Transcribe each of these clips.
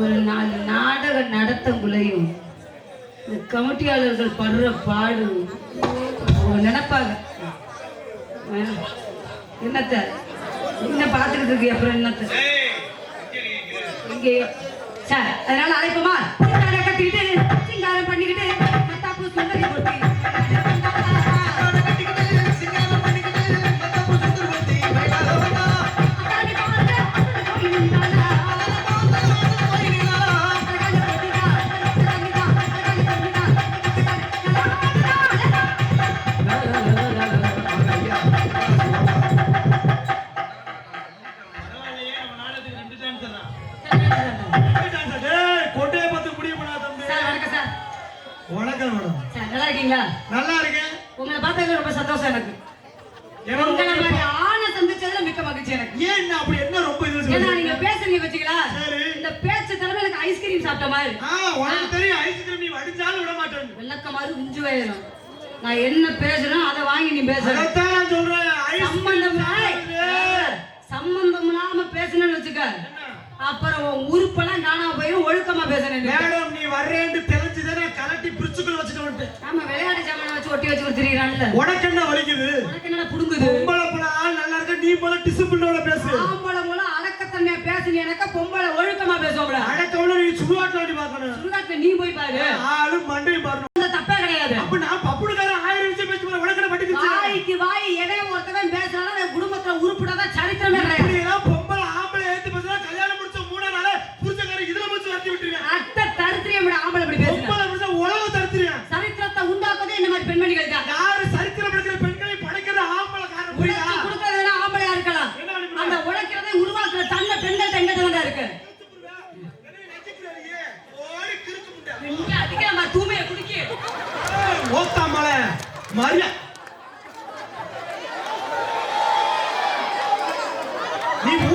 ஒரு நாலு நாடகம் நடத்தங்குள்ளையும் இந்த கமிட்டியாளர்கள் படுற பாடு. நினைப்பாங்க. என்னத்த? என்ன பார்த்துக்கிட்டு இருக்கு? அப்புறம் என்னத்த? இங்கே சார் அதனால அழைப்போமா? கட்டிக்கிட்டு சிங்காரம் பண்ணிக்கிட்டு சுந்தரி பொட்டி. கொட்டையை பார்த்து தம்பி. சார் வணக்கம் சார் வணக்கம் மேடம் சார் நல்லா இருக்கீங்களா நல்லா இருக்கேன் உங்களை பார்த்ததுல ரொம்ப சந்தோஷம் எனக்கு உங்களை மாதிரி ஆணை சந்திச்சதுல மிக்க மகிழ்ச்சி எனக்கு ஏன் என்ன அப்படி என்ன ரொம்ப இது ஏன்னா? நீங்க பேசுறீங்க வச்சுங்களா சரி. இந்த பேச்சு தலைமை எனக்கு ஐஸ்கிரீம் சாப்பிட்ட மாதிரி உனக்கு தெரியும் ஐஸ்கிரீம் நீ விட மாட்டேன்னு. வெள்ளக்க மாதிரி உஞ்சு நான் என்ன பேசுறேன் அதை வாங்கி நீ பேசுற அதைத்தான் நான் சொல்றேன். சம்பந்தம். சம்பந்தம் இல்லாம பேசணும்னு வச்சுக்க அப்புறம் உன் உறுப்பெல்லாம் காணாம போயிடும் ஒழுக்கமா நீ. மேடம் நீ வர்றேன்னு தெரிஞ்சுதானே கலட்டி பிரிச்சுக்குள்ள வச்சுட்டு வந்துட்டேன். ஆமா விளையாட்டு சாமான வச்சு ஒட்டி வச்சு கொடுத்துறீங்கல்ல உனக்கு என்ன வலிக்குது? உனக்கு என்னடா புடுங்குது? பொம்பளை புள்ள ஆள் நல்லா இருக்க? நீ போல டிசிப்ளினோட பேசு. ஆம்பளை மூலம் அடக்கத்தன்மையா பேசுனீ எனக்கு பொம்பளை ஒழுக்கமா பேசுவோம்ல அடக்கவுல நீ சுடுகாட்டு வாட்டி பார்க்கணும் சுடுகாட்டுல நீ போய் பாரு ஆளு மண்டையும் பாருணும் அந்த தப்பே கிடையாது அப்ப நான் பப்புடுக்காரன் ஆயிரம் விஷயம் பேசி போல உனக்கு பட்டி வாய்க்கு வாய் எவன் ஒருத்தவன் பேசுறாலும் அந்த குடும்பத்துல உருப்படாத சரித்திரமே கிடையாது இப்படி எல்லாம் பொம்பளை ஆம்பளை ஏத்து பேசுறா கல்யாணம் முடிச்ச மூணா நாள புருஷக்காரன் இதுல முடிச்சு வரட்டி விட்டுருவேன் அத்தை தரித்திரியம் விட ஆம்பளை இப்படி பேசுறேன் பொம்பளை முடிச்சா உலக தடுத்துருவேன் சரித்திரத்தை உண்டாக்குறதே இந்த மாதிரி பெண்மணிகள் தான் யாரு சரித்திரம் படிக்கிற பெண்களை படைக்கிற ஆம்பளை காரன் புரியுதா உழைச்சு கொடுக்கறதுனா ஆம்பளையா இருக்கலாம் என்ன அனுப்புற? அந்த உழைக்கிறதை உருவாக்குற தன்மை பெண்கள் எங்கிட்ட தான் இருக்கு என்னை நச்சுக்கிறாரியே? ஓடி கிறுக்கு முண்டை. இங்க அடிக்கிற மாதிரி தூமையை குடிக்கி ஏய், ஓத்தா மலை மரியா நீ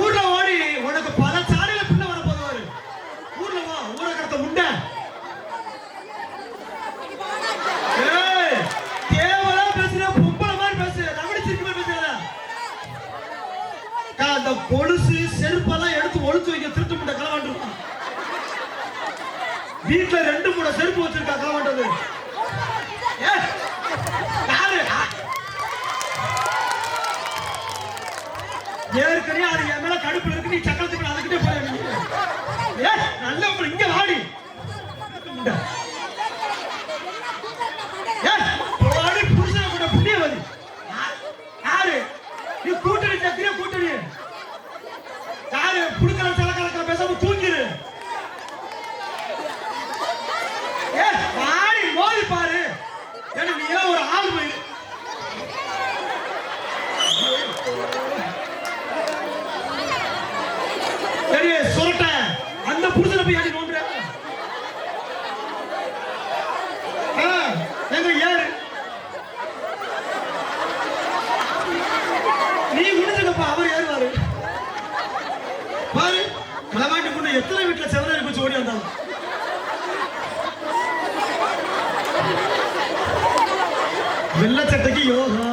வெள்ளச்சட்டைக்கு யோகா.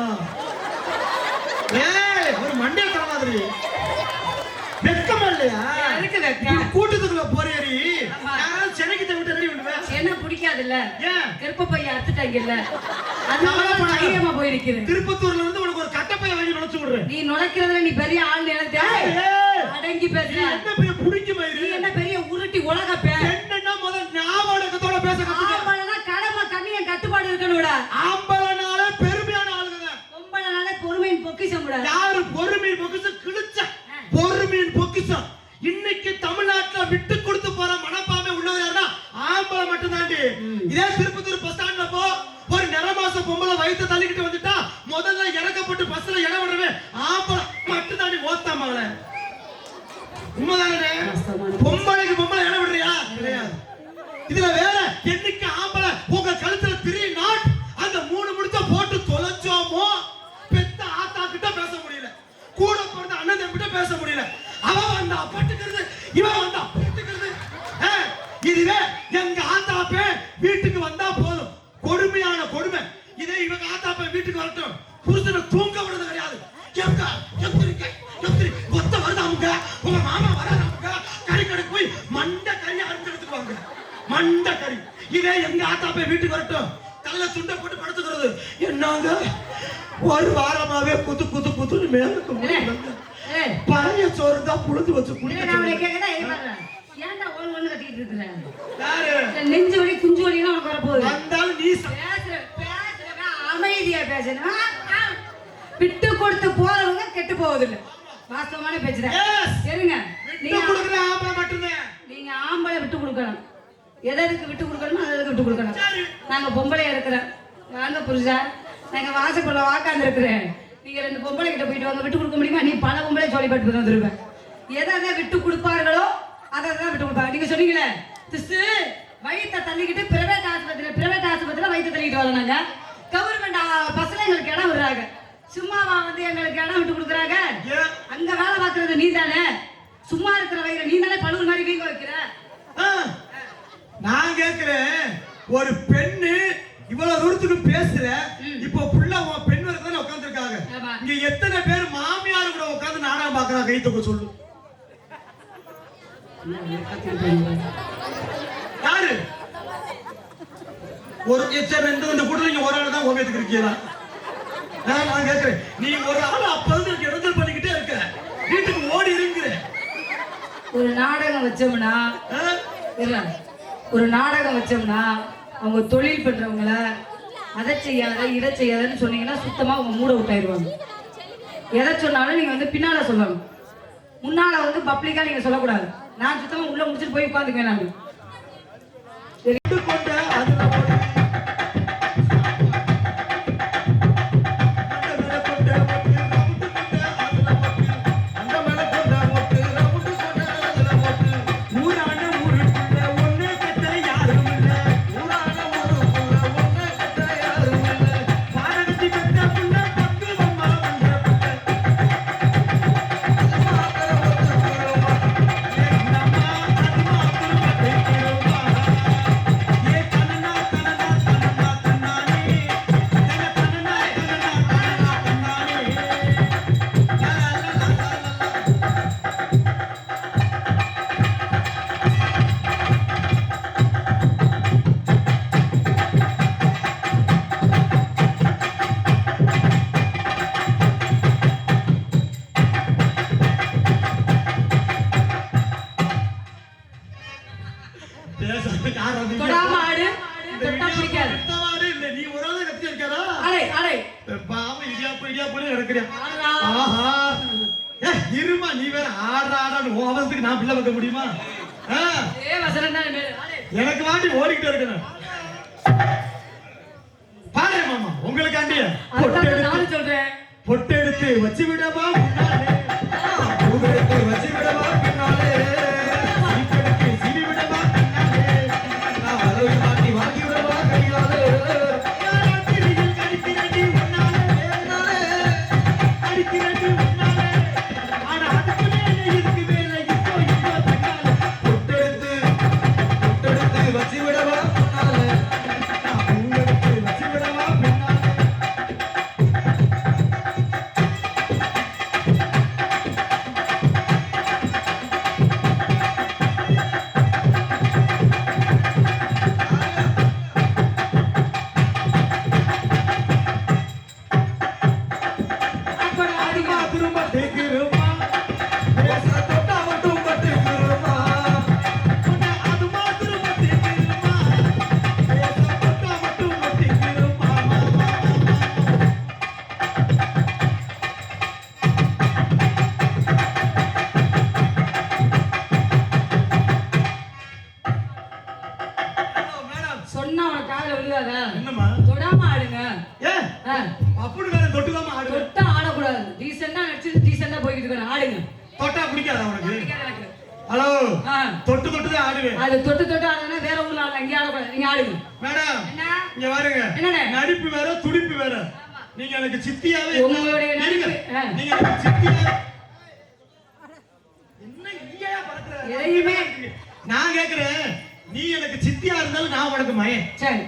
ஏய் ஒரு மண்டைய தர மாதிரி. வெக்கமா இல்லையா? கூட்டத்துக்குள்ள ஆமா. யாராவது சென்னைக்கு விட்டு ரெடி பண்ணுவேன் என்ன பிடிக்காதுல்ல? ஏன்? கருப்ப பையன் அறுத்துட்டாங்கல்ல. அதனால. தைரியமா போயிருக்குது. திருப்பத்தூர்ல இருந்து உனக்கு ஒரு கட்டப்பைய வாங்கி நுழைச்சு விடுறேன். நீ நுழைக்கிறதுல நீ பெரிய ஆள் ஏய், அடங்கி பேசுற என்ன பெரிய புடிக்க மயிறு? என்ன பெரிய உருட்டி உலக இதே திருப்பத்தூர் பஸ் ஸ்டாண்ட்ல போ. ஒரு நிறமாச பொம்பளை வயித்தை தள்ளிக்கிட்டு வந்துட்டா முதல்ல இறக்கப்பட்டு பஸ்ல இடம் விடுறவே ஆம்பளை. மட்டும்தாண்டி ஓத்தா மகளே உண்மைதானே? பொம்பளைக்கு பொம்பளை இடம் விடுறியா? கிடையாது. இதுல வேற என்னைக்கு ஆம்பளை உங்க கழுத்துல த்ரீ நாட் அந்த மூணு முடிச்ச போட்டு தொலைச்சோமோ? பெத்த ஆத்தா கிட்ட பேச முடியல. கூட பிறந்த அண்ணன் தம்பிட்ட பேச முடியல. அவன் வந்தா பட்டுக்கிறது இவன் வந்தா இதுவே எங்க ஆத்தாப்பே வீட்டுக்கு வந்தா போதும். கொடுமையான கொடுமை. இதே இவங்க ஆத்தாப்பே வீட்டுக்கு வரட்டும். புருஷனை தூங்க விடுறது கிடையாது. எங்க எத்திரிக்க எத்திரி கொத்த வருதாமுங்க உங்க? மாமா வராதாமுங்க கறி கடைக்கு போய் மண்டை கறி மண்ட கறி. இதே எங்க ஆத்தா போய் வீட்டுக்கு வரட்டும். தலையில துண்டை போட்டு படுத்துக்கிறது. என்னங்க? ஒரு வாரமாவே குத்து குத்து குத்துன்னு மேலுக்கு பழைய சோறு தான் புழுது வச்சு இல்ல, ஏன்டா ஒண்ணு ஒண்ணு கட்டிட்டு இருக்கிற? நெஞ்சு வலி குஞ்சு வலிலாம் உனக்கு வரப்போகுது. வந்தாலும் நீ பேசுற அமைதியா பேசணும். விட்டு கொடுத்து போறவங்க கெட்டு போவதில்லை. வாஸ்தவமான Yes. சரிங்க நீங்க கொடுக்குற ஆம்பளை நீங்க ஆம்பளை விட்டு கொடுக்கணும். எதற்கு விட்டு கொடுக்கணுமோ அதற்கு விட்டு கொடுக்கணும். நாங்க பொம்பளை இருக்கிறோம். வாங்க புருஷா. நாங்க வாசக்குள்ள வாக்காந்து இருக்கிறேன். நீங்க ரெண்டு பொம்பளை கிட்ட போயிட்டு வாங்க. விட்டு கொடுக்க முடியுமா? நீ பல பொம்பளை சொல்லி பட்டு வந்துருவேன் எதை எதை விட்டு கொடுப்பார்களோ அதை தான் விட்டு கொடுப்பாங்க. நீங்க சொன்னீங்களே? திசு வயித்தை தள்ளிக்கிட்டு பிரைவேட் ஆஸ்பத்திரி பிரைவேட் ஆஸ்பத்திரியில வயித்தை தள்ளிக்கிட்டு வராங்க கவர்மெண்ட் பசங்க எங்களுக்கு இடம் விடுறாங்க. சும்மாவா வந்து எங்களுக்கு இடம் விட்டு கொடுக்குறாங்க? அங்க வேலை பார்க்கறது நீ தானே சும்மா இருக்கிற வயிறு நீ தானே பழுவு மாதிரி வீங்க வைக்கிற? நான் கேக்குறேன் ஒரு பெண்ணு இவ்வளவு தூரத்துக்கு பேசுற இப்போ புள்ள பெண் வரைக்கும் ஆமா. இங்க எத்தனை பேர் மாமியார் கூட உட்கார்ந்து நாடகம் பாக்குறாங்க கை தூக்க சொல்லு. யாரு? ஒரு எச்சம் எந்த இந்த கூட நீங்க ஒரு ஆள் தான் ஓவியத்துக்கு இருக்கீங்களா? நான் நான் கேட்கிறேன் நீ ஒரு ஆள் அப்ப இருந்து எனக்கு இடைஞ்சல் பண்ணிக்கிட்டே இருக்க. வீட்டுக்கு ஓடி இருங்கிற ஒரு நாடகம் வச்சோம்னா ஒரு நாடகம் வச்சோம்னா அவங்க தொழில் பண்றவங்கள அதை செய்யாத இதை செய்யாதன்னு சொன்னீங்கன்னா சுத்தமா அவங்க மூட விட்டாயிருவாங்க எதை சொன்னாலும் நீங்க வந்து பின்னால சொல்லணும். முன்னால வந்து பப்ளிக்கா நீங்க சொல்லக்கூடாது. நான் சுத்தமா உள்ள முடிச்சுட்டு போய் உட்காந்துக்குவேன் நான். இடியாப்ப இடியாப்பனே கிடக்குறியா ஆடுறா. ஆஹா. இருமா நீ வேற ஆடுற ஆடான்னு உன் அவசரத்துக்கு நான் பிள்ளை வைக்க முடியுமா. எனக்கு வாண்டி ஓடிக்கிட்டு இருக்கணும் பாரு மாமா உங்களுக்காண்டி சொல்றேன். பொட்டு எடுத்து வச்சு விடவா பூவெடுத்து வச்சு விடவா விழுகாதா என்னம்மா? தொடாம ஆடுங்க? ஆ. அப்படி வேற தொட்டுக்காம ஆடுவேன். தொட்டா ஆடக்கூடாது டீசெண்டா நடிச்சு டீசெண்டா போய்கிட்டு இருக்கணும் ஆடுங்க தொட்டா பிடிக்காதா உனக்கு? ஹலோ. தொட்டு தொட்டு தான் ஆடுவேன் அது தொட்டு தொட்டு ஆடுனா வேற ஊர்ல ஆடலாம் இங்க ஆடக்கூடாது நீங்க ஆடுங்க மேடம் என்ன இங்க பாருங்க என்னண்ணே? நடிப்பு வேற துடிப்பு வேற நீங்க எனக்கு சித்தியாவே உங்களுடைய. நடிப்பு. நீங்க எனக்கு சித்தியா என்ன ஈயா பறக்குற? எதையுமே நான் கேக்குறேன் நீ எனக்கு சித்தியா இருந்தாலும் நான் உனக்கு மயன் சரி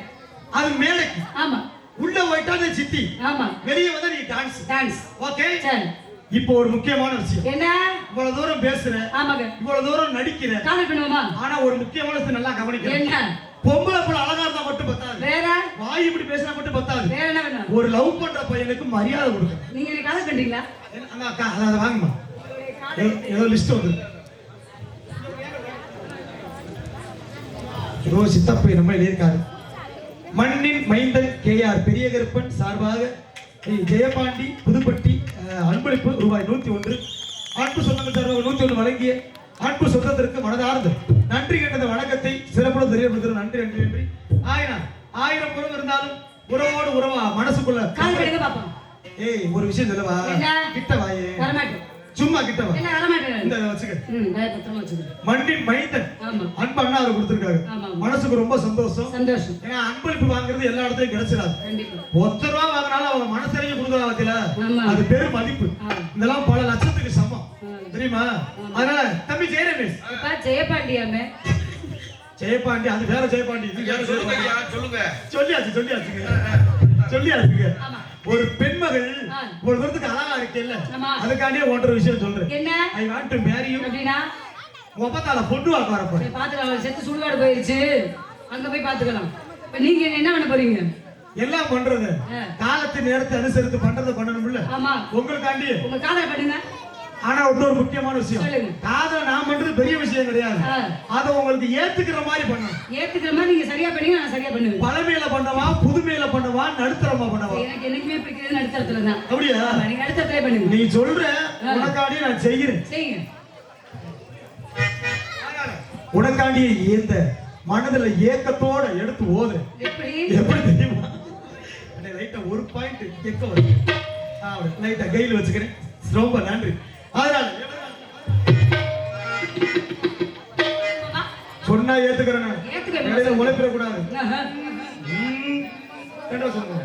அது மேடைக்கு ஆமா. உள்ள போயிட்டா நீ சித்தி. ஆமா. வெளியே வந்தா நீ டான்ஸ் டான்ஸ் ஓகே சரி இப்போ ஒரு முக்கியமான விஷயம். என்ன? இவ்வளவு தூரம் பேசுற ஆமாங்க. இவ்வளவு தூரம் நடிக்கிற காதல் ஆனா ஒரு முக்கியமான விஷயம் நல்லா கவனிக்க என்ன? பொம்பளை புள்ள அழகா இருந்தா மட்டும் பத்தாது. வேற? வாய் இப்படி பேசினா மட்டும் பத்தாது. வேற என்ன வேணும் ஒரு லவ் பண்ற பையனுக்கு மரியாதை கொடுக்கணும் நீங்க எனக்கு கதை பண்றீங்களா? அக்கா அதை அதை வாங்குமா ஏதோ- ஏதோ லிஸ்ட் வந்து ஏதோ சித்தப்பை நம்ம எழுதியிருக்காரு. மண்ணின் மைந்தன் கேஆர் பெரிய கருப்பன் சார்பாக ஜெயபாண்டி புதுப்பட்டி அன்பளிப்பு ரூபாய் நூத்தி ஒன்று. அன்பு சொந்தங்கள் சார்பாக நூத்தி ஒன்று வழங்கிய அன்பு சொந்தத்திற்கு மனதார்ந்த நன்றி கண்டத வணக்கத்தை சிறப்புடன் தெரியப்படுத்துகிறோம் நன்றி நன்றி நன்றி. ஆயிரம் ஆயிரம் உறவு இருந்தாலும் உறவோடு உறவா மனசுக்குள்ள ஏய் ஒரு விஷயம் சொல்லவா? கிட்ட வாயே. சும்மா கிட்ட வா. இந்த வச்சுக்க. மண்ணின் மைந்தன் அன்பு அண்ணா அவர் கொடுத்திருக்காரு. மனசுக்கு ரொம்ப சந்தோஷம். சந்தோஷம். ஏன்னா அன்பளிப்பு வாங்குறது எல்லா இடத்துலயும் கிடைச்சிடாது. ஒத்த ரூபா வாங்கினாலும் அவங்க மனசறிஞ்சு கொடுக்குறா பத்தியில ஆமா. அது பெரும் மதிப்பு. இதெல்லாம் பல லட்சத்துக்கு சமம். தெரியுமா? அதனால தம்பி ஜெயரமேஷ். அப்பா ஜெயபாண்டியாமே ஜெயபாண்டி அது வேற ஜெயபாண்டி இது வேற சொல்லுங்க ஜெயபாண்டி. ஐயா, சொல்லுங்க. சொல்லியாச்சு சொல்லியாச்சுங்க. சொல்லியாச்சுங்க. ஆமா. ஒரு பெண்மகள். ஒரு தூரத்துக்கு அழகா இருக்கேல்ல. அதுக்காண்டியே ஒன்றரை விஷயம் சொல்றேன். என்ன? I want to marry you அப்படின்னா? ஒப்பத்தால பொண்ணு வாக்க வரப்போறேன் சரி, பாத்துக்கலாம் செத்து சுடுகாடு போயிருச்சு. அங்க போய் பாத்துக்கலாம் இப்ப நீங்க என்ன பண்ண போறீங்க? எல்லாம் பண்றது. காலத்து நேரத்தை அனுசரித்து பண்றதை பண்ணணும்ல? ஆமா. உங்களுக்காண்டி உங்க காதலை பண்ணுங்க. ஆனா இன்னொரு முக்கியமான விஷயம். காதலை நான் பண்றது பெரிய விஷயம் கிடையாது. அதை உங்களுக்கு ஏத்துக்கிற மாதிரி பண்ணணும். ஏத்துக்கிற மாதிரி நீங்க சரியா பண்ணீங்க நான் சரியா பண்ணுவேன். பழமையில பண்ணவா புதுமையில பண்ணவா நடுத்தரமா பண்ணவா? பிடிக்கிறது நடுத்தரத்துல தான் அப்படியா நடுத்தரத்திலே பண்ணுங்க. நீ சொல்ற உனக்காண்டி நான் செய்கிறேன். செய்யுங்க. உனக்காண்டியே இந்த மனதுல ஏக்கத்தோட எடுத்து ஓதுறேன். எப்படி? எப்படி தெரியுமா? லைட்டா ஒரு பாயிண்ட் எக்க வருது. லைட்டா கையில் வச்சுக்கிறேன். ரொம்ப நன்றி. அதனால சொன்னா ஏத்துக்கிறேன் நான். ஏத்துக்க இடையில உழைப்பிட கூடாது ஆஹா. ம். ரெண்டாவது சொல்லுங்க.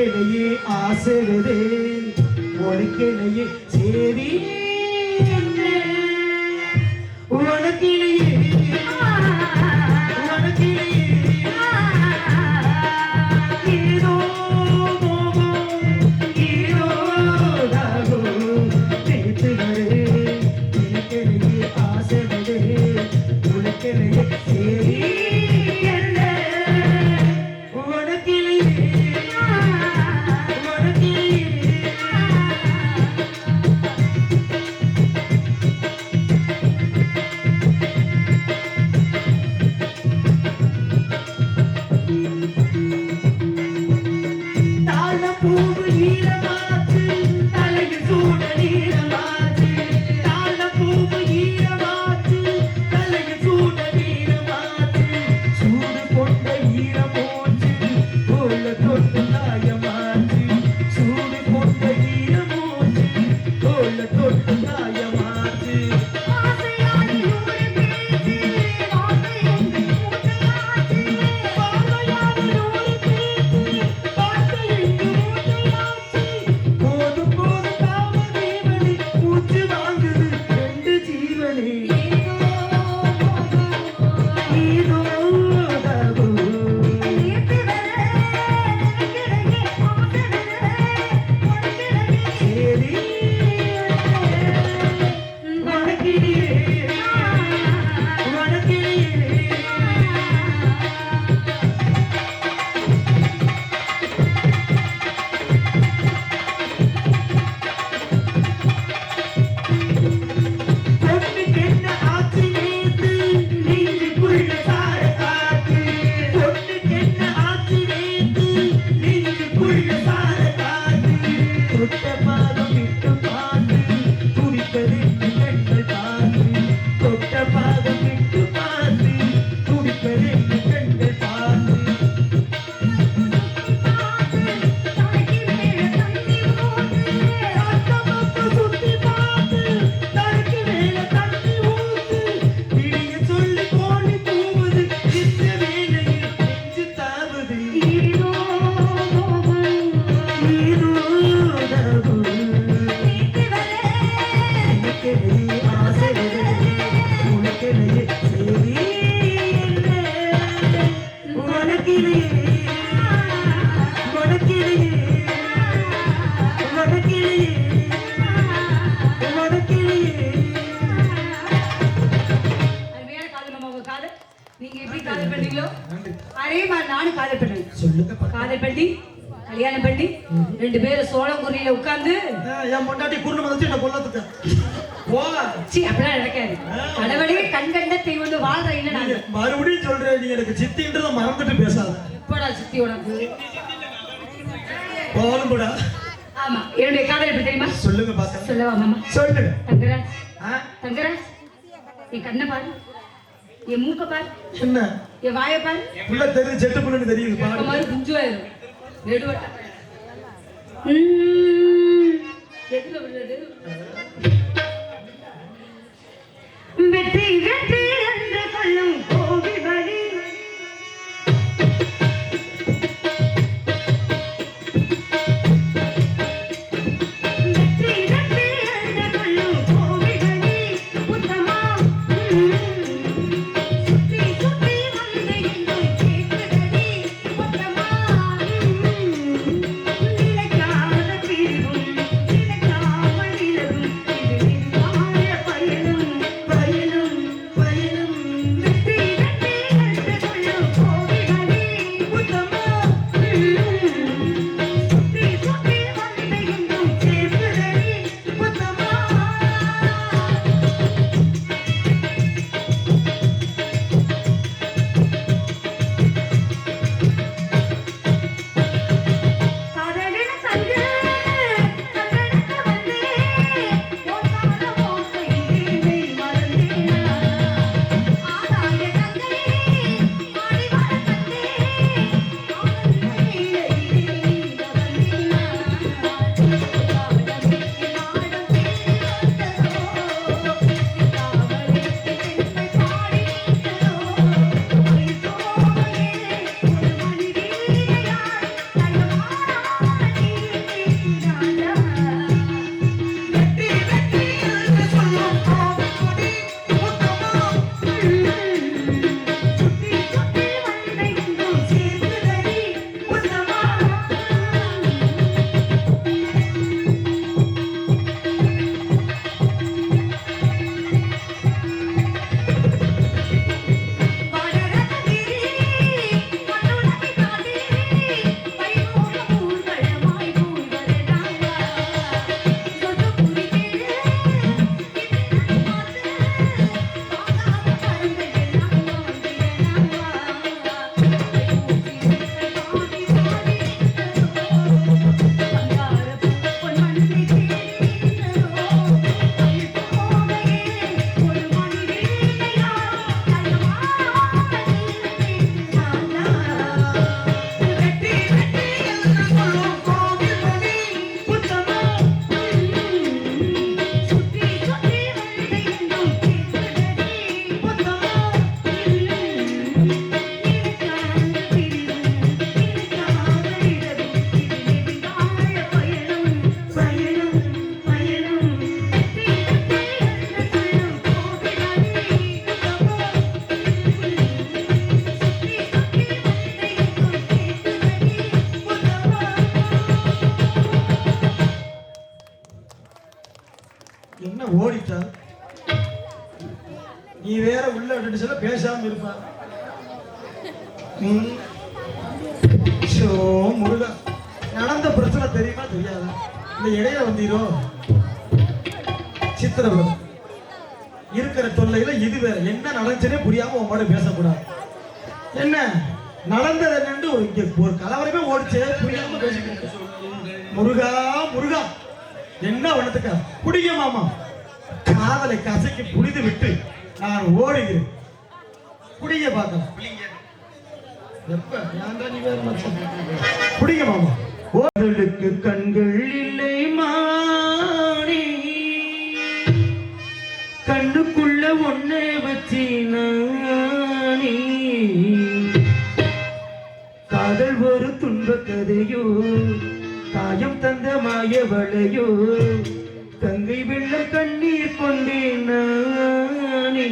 நினைக்கலையே ஆசை வரு உனக்கிலையே காதல் பண்ணி கல்யாணம் பண்ணி ரெண்டு பேரும் சோழங்குறியில உட்கார்ந்து. என் பொண்டாட்டி குருணம் வந்துச்சு என்ன கொல்லத்துக்கு. போ. அப்படிலாம் நடக்காது. கடவுளே மறுபடியும் சொல்றேன் நீ எனக்கு சித்தின்றத மறந்துட்டு பேசாத. இப்படா சித்தி உனக்கு. போகணும் போடா. ஆமா என்னுடைய காதல் எப்படி சொல்லுங்க பாக்க என் மூக்க பாரு. என்ன? என் வாய பாரு. உள்ள தெரிஞ்சு செட்டு புள்ளு தெரியுது மாதிரி குஞ்சு ஆயிரும் நெடுவட்டா எதுல முருகா முருகா. என்ன வண்ணத்துக்கா? குடிய மாமா. காதலை கசைக்கு புனிது விட்டு நான் ஓடுகிறேன். குடிங்க பார்க்கலாம் குடிங்க மாமா. ஓர்களுக்கு கண்கள் மலரதையோ தாயம் தந்த மாயவளையோ தங்கை வெள்ள கண்ணீர் கொண்டேன் நானே.